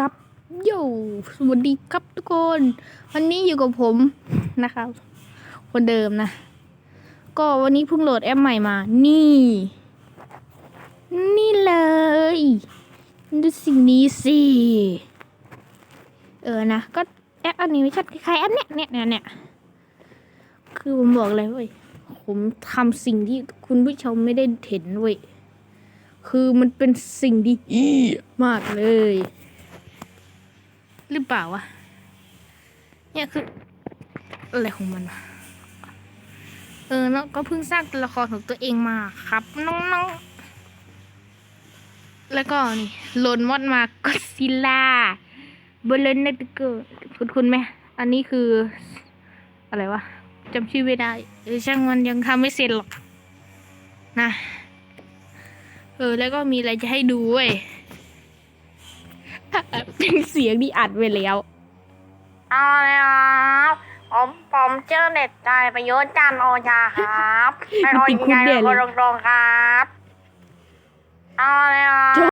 ซับโยสวัสดีครับทุกคน วันนี้อยู่กับผมนะครับ คนเดิมนะ ก็วันนี้เพิ่งโหลดแอปใหม่มา นี่ นี่เลย ดูสิ่งนี้สิ เออนะ ก็แอปอันนี้ไม่ใช่คล้ายๆแอปเนี้ยเนี้ยเนี้ยเนี้ยคือผมบอกเลยเว้ย ผมทำสิ่งที่คุณผู้ชมไม่ได้เห็นเว้ย คือมันเป็นสิ่งดีมากเลย หรือเปล่าวะ เนี่ยคือ อะไรของมันวะเออแล้วก็เพิ่งสร้างตัวละครของตัวเองมาครับน้องๆ แล้วก็นี่โลนมอดมาก็ซิล่าบเลนเนตเกอร์คุณคุณไหม อันนี้คือ อะไรวะจำชื่อไม่ได้เออช่างมันยังทำไม่เสร็จหรอกนะ เออ แล้วก็มีอะไรจะให้ดูเว้ย เป็นเสียงที่อัดไว้แล้ว เอาเลยครับผมผมชื่อเด็กใจประยุทธ์จันทร์โอชาครับให้เขาติดยิงคุกไงแน่เลยคนตรงๆครับเอาเลยครับ